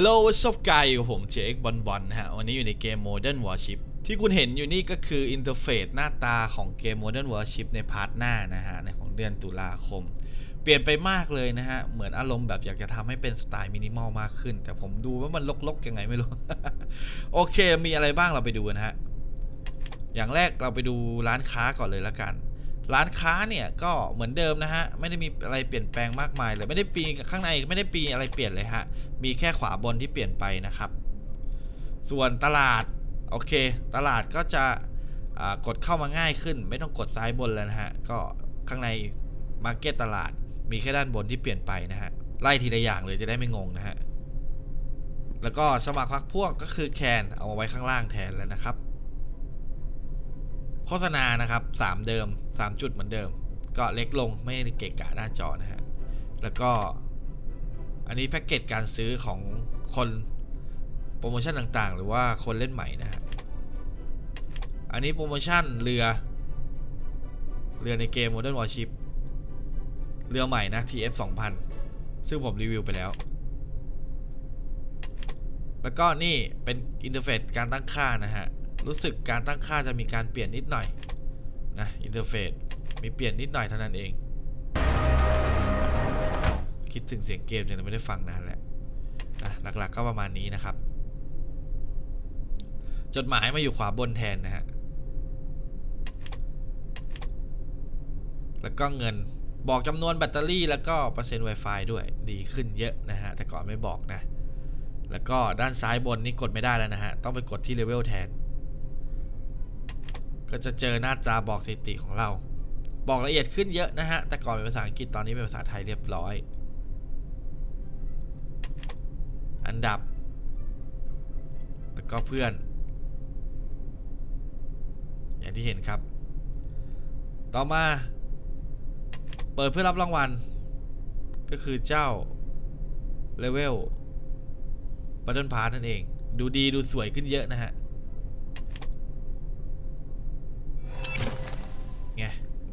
โลวชอบกายอยู่กับผมเจคบอลบอลนะฮะ วันนี้อยู่ในเกม Modern Warship ที่คุณเห็นอยู่นี่ก็คืออินเทอร์เฟซหน้าตาของเกม Modern Warship ในพาร์ทหน้านะฮะ ในของเดือนตุลาคม เปลี่ยนไปมากเลยนะฮะ เหมือนอารมณ์แบบอยากจะทำให้เป็นสไตล์มินิมอลมากขึ้น แต่ผมดูว่ามันลกๆ ยังไงไม่รู้ โอเคมีอะไรบ้างเราไปดูนะฮะ อย่างแรกเราไปดูร้านค้าก่อนเลยละกัน ร้านค้าเนี่ยก็เหมือนเดิมนะฮะ ไม่ได้มีอะไรเปลี่ยนแปลงมากมายเลยไม่ได้ปีข้างในไม่ได้ปีอะไรเปลี่ยนเลยฮะ มีแค่ขวาบนที่เปลี่ยนไปนะครับ ส่วนตลาดโอเค ตลาดก็จะกดเข้ามาง่ายขึ้น ไม่ต้องกดซ้ายบนแล้วนะฮะ ก็ข้างในมาร์เก็ตตลาด มีแค่ด้านบนที่เปลี่ยนไปนะฮะ ไล่ทีละอย่างเลยจะได้ไม่งงนะฮะ แล้วก็สมัครพักพวกก็คือแคนเอามาไว้ข้างล่างแทนแล้วนะครับ โฆษณานะครับ 3 เดิม 3 จุดเหมือนเดิม ก็เล็กลงไม่เกะกะหน้าจอนะฮะ แล้วก็อันนี้แพ็กเกจการซื้อของคนโปรโมชั่นต่างๆ หรือว่าคนเล่นใหม่นะฮะ อันนี้โปรโมชั่นเรือ เรือในเกม Modern Warship เรือใหม่นะ TF 2000 ซึ่งผมรีวิวไปแล้ว แล้วก็นี่เป็นอินเทอร์เฟซการตั้งค่านะฮะ รู้สึกการตั้งค่าจะมีการเปลี่ยนนิดหน่อยนะอินเทอร์เฟซมีเปลี่ยนนิดหน่อยเท่านั้นเอง คิดถึงเสียงเกมยังไม่ได้ฟังนานแล้วนะหลักๆก็ประมาณนี้นะครับ จดหมายมาอยู่ขวาบนแทนนะฮะแล้วก็เงินบอกจำนวนแบตเตอรี่แล้วก็เปอร์เซ็นต์ Wi-Fi ด้วยดีขึ้นเยอะนะฮะ แต่ก่อนไม่บอกนะ แล้วก็ด้านซ้ายบนนี่กดไม่ได้แล้วนะฮะ ต้องไปกดที่เลเวลแทน ก็จะเจอหน้าตาบอกสถิติของเรา บอกละเอียดขึ้นเยอะนะฮะ แต่ก่อนเป็นภาษาอังกฤษตอนนี้เป็นภาษาไทยเรียบร้อย อันดับ แล้วก็เพื่อน อย่างที่เห็นครับ ต่อมา เปิดเพื่อรับรางวัล ก็คือเจ้าเลเวลบัตเทิลพาร์นั่นเอง ดูดีดูสวยขึ้นเยอะนะฮะ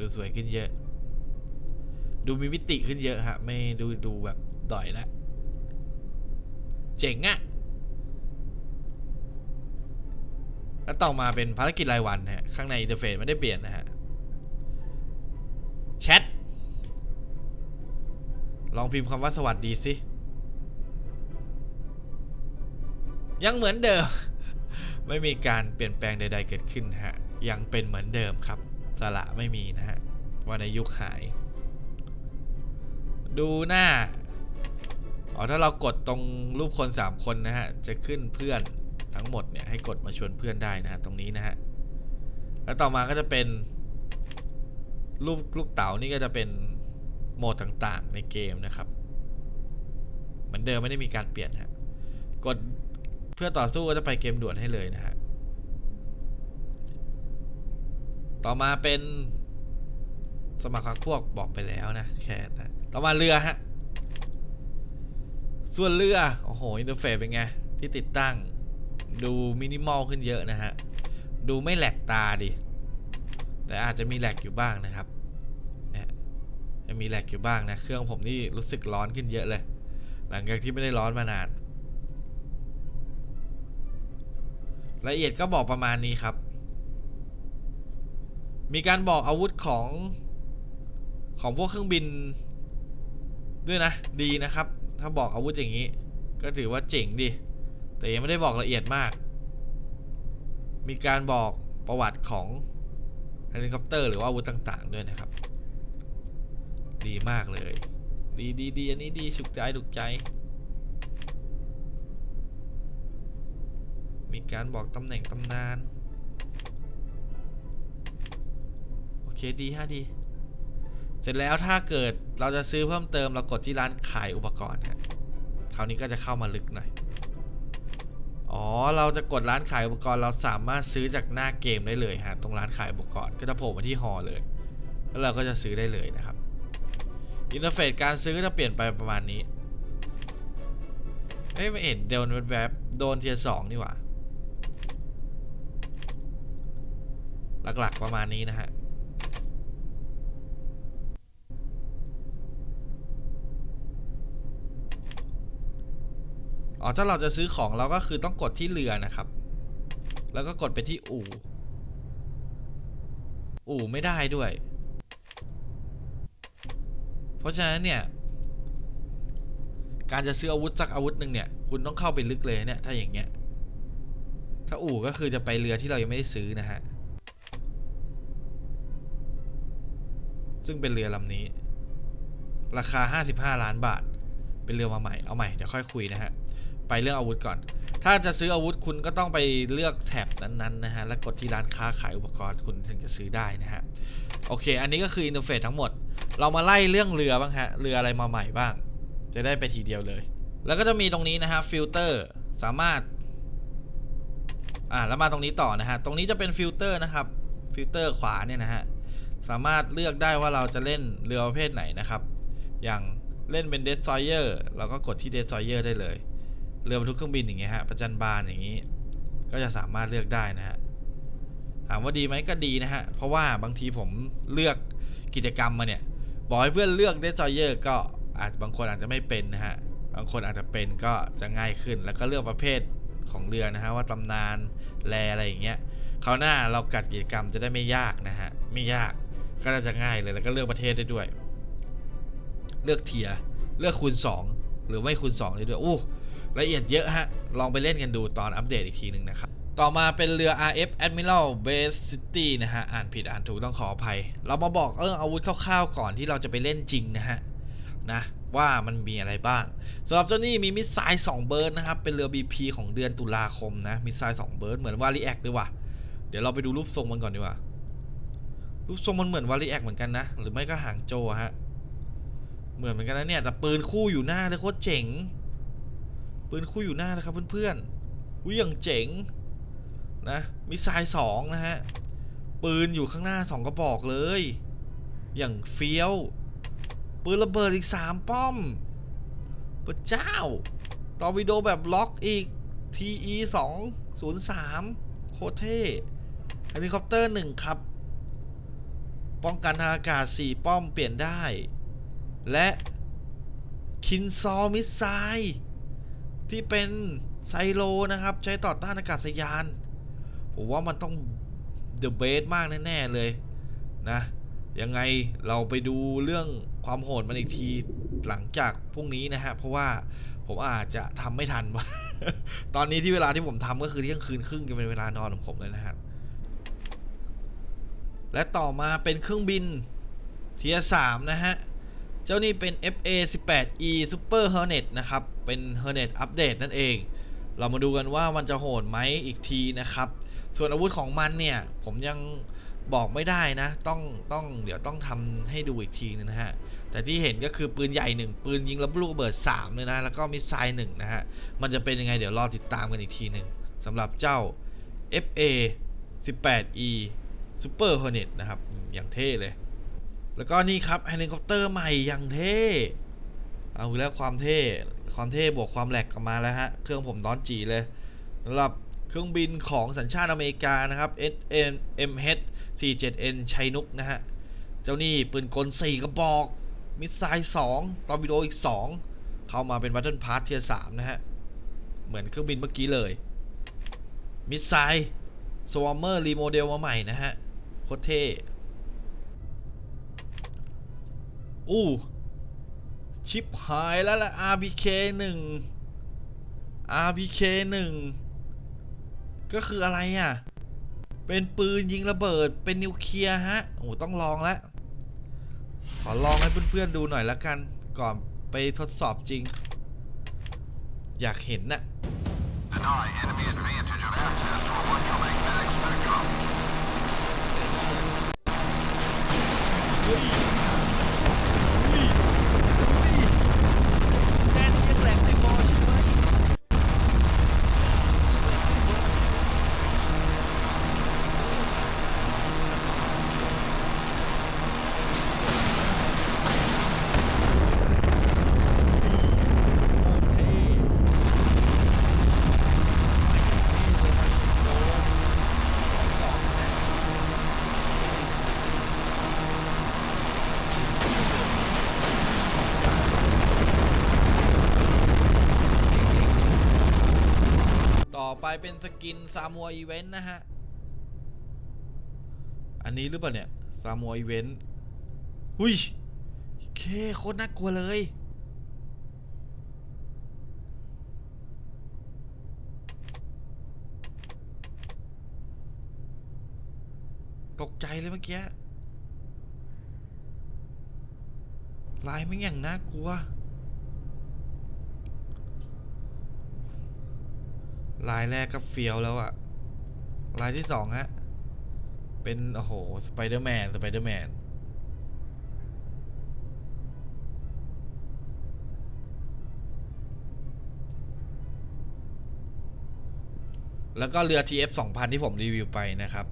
ดูสวยขึ้นเยอะ ดูมีมิติขึ้นเยอะฮะ ไม่ดูดูแบบด่อยล้วเจ๋งอะแล้วต่อมาเป็นภารกิจรายวันฮะ ข้างในอินเทอร์เฟซไม่ได้เปลี่ยนนะฮะ แชท ลองพิมพ์คำว่าสวัสดีสิ ยังเหมือนเดิม ไม่มีการเปลี่ยนแปลงใด ๆ เกิดขึ้นฮะ ยังเป็นเหมือนเดิมครับ สระไม่มีนะฮะว่าในยุคหาย ดูหน้า อ๋อ ถ้าเรากดตรงรูปคน 3 คนนะฮะ จะขึ้นเพื่อนทั้งหมดเนี่ย ให้กดมาชวนเพื่อนได้นะฮะ ตรงนี้นะฮะ แล้วต่อมาก็จะเป็น รูปลูกเต๋านี่ก็จะเป็นโหมดต่างๆในเกมนะครับ เหมือนเดิมไม่ได้มีการเปลี่ยนฮะ กดเพื่อต่อสู้ก็จะไปเกมด่วนให้เลยนะฮะ ต่อมาเป็นสมัครพรรคพวกบอกไปแล้วนะแค่นะต่อมาเรือฮะ ส่วนเรือ โอ้โห อินเทอร์เฟซเป็นไง ที่ติดตั้ง ดูมินิมอลขึ้นเยอะนะฮะ ดูไม่แหลกตาดิ แต่อาจจะมีแหลกอยู่บ้างนะครับเนี่ยมีแหลกอยู่บ้างนะ เครื่องผมนี่รู้สึกร้อนขึ้นเยอะเลย หลังจากที่ไม่ได้ร้อนมานาน ละเอียดก็บอกประมาณนี้ครับ มีการบอกอาวุธของของพวกเครื่องบิน ด้วยนะ ดีนะครับ ถ้าบอกอาวุธอย่างนี้ ก็ถือว่าเจ๋งดี แต่ยังไม่ได้บอกละเอียดมาก มีการบอกประวัติของเฮลิคอปเตอร์หรือว่าอาวุธต่างๆ ด้วยนะครับ ดีมากเลย ดีดีดีอันนี้ดีฉุกใจถูกใจ มีการบอกตำแหน่งตำนาน เคดีฮะดี เสร็จแล้วถ้าเกิดเราจะซื้อเพิ่มเติมเรากดที่ร้านขายอุปกรณ์ฮะคราวนี้ก็จะเข้ามาลึกหน่อย อ๋อ เราจะกดร้านขายอุปกรณ์เราสามารถซื้อจากหน้าเกมได้เลยฮะ ตรงร้านขายอุปกรณ์ก็จะโผล่มาที่ฮอเลย แล้วเราก็จะซื้อได้เลยนะครับ อินเทอร์เฟซการซื้อก็จะเปลี่ยนไปประมาณนี้เอ้ยไม่เห็นเดนแวบโดนเทียสองนี่หว่า หลักๆประมาณนี้นะฮะ อ๋อถ้าเราจะซื้อของเราก็คือต้องกดที่เรือนะครับ แล้วก็กดไปที่อู่ อู่ไม่ได้ด้วย เพราะฉะนั้นเนี่ย การจะซื้ออาวุธสักอาวุธหนึ่งเนี่ย คุณต้องเข้าไปลึกเลยเนี่ย ถ้าอย่างเงี้ย ถ้าอู่ก็คือจะไปเรือที่เรายังไม่ได้ซื้อนะฮะ ซึ่งเป็นเรือลำนี้ ราคา 55 ล้านบาท เป็นเรือมาใหม่ เอาใหม่ เดี๋ยวค่อยคุยนะฮะ ไปเรื่องอาวุธก่อน ถ้าจะซื้ออาวุธคุณก็ต้องไปเลือกแท็บนั้นๆนะฮะ แล้วกดที่ร้านค้าขายอุปกรณ์คุณถึงจะซื้อได้นะฮะ โอเค อันนี้ก็คืออินเทอร์เฟซทั้งหมด เรามาไล่เรื่องเรือบ้างฮะ เรืออะไรมาใหม่บ้าง จะได้ไปทีเดียวเลย แล้วก็จะมีตรงนี้นะฮะ ฟิลเตอร์ สามารถ อ่า แล้วมาตรงนี้ต่อนะฮะ ตรงนี้จะเป็นฟิลเตอร์นะครับ ฟิลเตอร์ขวาเนี่ยนะฮะ สามารถเลือกได้ว่าเราจะเล่นเรือประเภทไหนนะครับ อย่างเล่นเป็น Destroyer เราก็กดที่ Destroyer ได้เลย เรือบรรทุกเครื่องบินอย่างเงี้ยฮะประจันบานอย่างนี้ ก็จะสามารถเลือกได้นะฮะถามว่าดีไหมก็ดีนะฮะเพราะว่าบางทีผมเลือกกิจกรรมมาเนี่ยบอกให้เพื่อนเลือก Destroyer ก็อาจบางคนอาจจะไม่เป็นนะฮะบางคนอาจจะเป็นก็จะง่ายขึ้น แล้วก็เลือกประเภทของเรือนะฮะว่าตำนานแลอะไรอย่างเงี้ยคราวหน้าเรากัดกิจกรรมจะได้ไม่ยากนะฮะไม่ยากก็น่าจะง่ายเลยแล้วก็เลือกประเทศได้ด้วย เลือกเทียเลือกคูณ 2 หรือไม่คูณ2ได้ด้วยอู้ ละเอียดเยอะฮะ ลองไปเล่นกันดูตอนอัปเดตอีกทีหนึ่งนะครับ ต่อมาเป็นเรือ RF Admiral Base City นะฮะ อ่านผิดอ่านถูกต้องขออภัย เรามาบอกเรื่องอาวุธคร่าวๆก่อนที่เราจะไปเล่นจริงนะฮะนะว่ามันมีอะไรบ้างสำหรับเจ้านี่มีมิสไซล์2เบิร์ดนะครับ เป็นเรือ BP ของเดือนตุลาคมนะ มิสไซล์2เบิร์ดเหมือนวารีแอคด้วยว่ะ เดี๋ยวเราไปดูรูปทรงมันก่อนดีกว่า รูปทรงมันเหมือนวารีแอคเหมือนกันนะ หรือไม่ก็หางโจฮะ เหมือนเหมือนกันนะเนี่ย แต่ปืนคู่อยู่หน้าเลยโคตรเจ๋ง ปืนคู่อยู่หน้าเลยครับเพื่อนๆอุ้ยอย่งเจ๋งนะมิสไซล์สองนะฮะ ปืนอยู่ข้างหน้าสองกระบอกเลย อย่างเฟี้ยว ปืนระเบิดอีกสามป้อมพระเจ้าตอร์ปิโดแบบล็อกอีก TE 2 0 3โคเท่เฮลิคอปเตอร์หนึ่งครับ ป้องกันทางอากาศ 4 ป้อมเปลี่ยนได้ และคินซอมิสไซล์ ที่เป็นไซโลนะครับ ใช้ต่อต้านอากาศยาน ผมว่ามันต้องเดอะเบสมากแน่ ๆ เลยนะ ยังไงเราไปดูเรื่องความโหดมันอีกทีหลังจากพรุ่งนี้นะฮะ เพราะว่าผมอาจจะทำไม่ทันตอนนี้ที่เวลาที่ผมทำก็คือเที่ยงคืนครึ่งจะเป็นเวลานอนของผมเลยนะครับและต่อมาเป็นเครื่องบินเทียสามนะฮะ เจ้านี่เป็น FA 18E Super Hornet นะครับ เป็น Hornet อัปเดตนั่นเอง เรามาดูกันว่ามันจะโหดไหมอีกทีนะครับ ส่วนอาวุธของมันเนี่ย ผมยังบอกไม่ได้นะ ต้องต้องเดี๋ยวต้องทำให้ดูอีกทีนึงนะฮะ แต่ที่เห็นก็คือปืนใหญ่หนึ่งปืนยิงแล้วลูกระเบิด 3 เลยนะ แล้วก็มิสไซล์หนึ่งนะฮะ มันจะเป็นยังไงเดี๋ยวรอติดตามกันอีกทีหนึ่งสำหรับเจ้า FA 18E Super Hornet นะครับ อย่างเท่เลย แล้วก็นี่ครับเฮลิคอปเตอร์ใหม่อย่างเท่ เอาอีกแล้วความเท่ ความเท่บวกความแหลกกลับมาแล้วฮะ เครื่องผมร้อนจีเลยสำหรับเครื่องบินของสัญชาติอเมริกานะครับ SM MH 47N ชัยนุกนะฮะ เจ้านี่ปืนกล 4 กระบอก มิสไซล์ 2 ตอร์ปิโดอีก 2 เข้ามาเป็นบัตเทิลพาร์ทเทียร์3นะฮะ เหมือนเครื่องบินเมื่อกี้เลย มิสไซล์สวอมเมอร์รีโมเดลมาใหม่นะฮะ โคตรเท่ อู้ชิปหายแล้วล่ะ RBK 1 RBK 1 ก็คืออะไรอะ เป็นปืนยิงระเบิด เป็นนิวเคลียร์ฮะ โอ้ต้องลองแล้วขอลองให้เพื่อนๆดูหน่อยละกัน ก่อนไปทดสอบจริง อยากเห็นน่ะ Deny enemy advantage of ไปเป็นสกินซามัวอีเวนต์นะฮะ อันนี้หรือเปล่าเนี่ยซามัวอีเวนต์หุยเคโคตรน่ากลัวเลย ตกใจเลยเมื่อกี้ลายไม่งอย่างน่ากลัว ลายแรกก็เฟี้ยวแล้วอะลายที่สองฮะ เป็น โอ้โห สไปเดอร์แมน สไปเดอร์แมน แล้วก็เรือ TF 2000 ที่ผมรีวิวไปนะครับ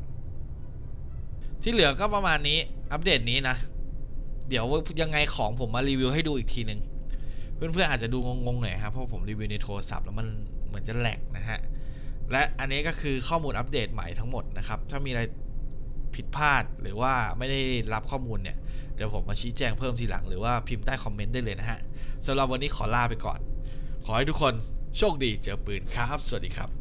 ที่เหลือก็ประมาณนี้ อัปเดตนี้นะ เดี๋ยวยังไงของผมมารีวิวให้ดูอีกทีหนึ่งเพื่อนๆอาจจะดูงงๆหน่อยครับ เพราะผมรีวิวในโทรศัพท์แล้วมัน เหมือนจะแหลกนะฮะ และอันนี้ก็คือข้อมูลอัปเดตใหม่ทั้งหมดนะครับ ถ้ามีอะไรผิดพลาดหรือว่าไม่ได้รับข้อมูลเนี่ย เดี๋ยวผมมาชี้แจงเพิ่มทีหลังหรือว่าพิมพ์ใต้คอมเมนต์ได้เลยนะฮะสำหรับวันนี้ขอลาไปก่อน ขอให้ทุกคนโชคดีเจอปืนครับ สวัสดีครับ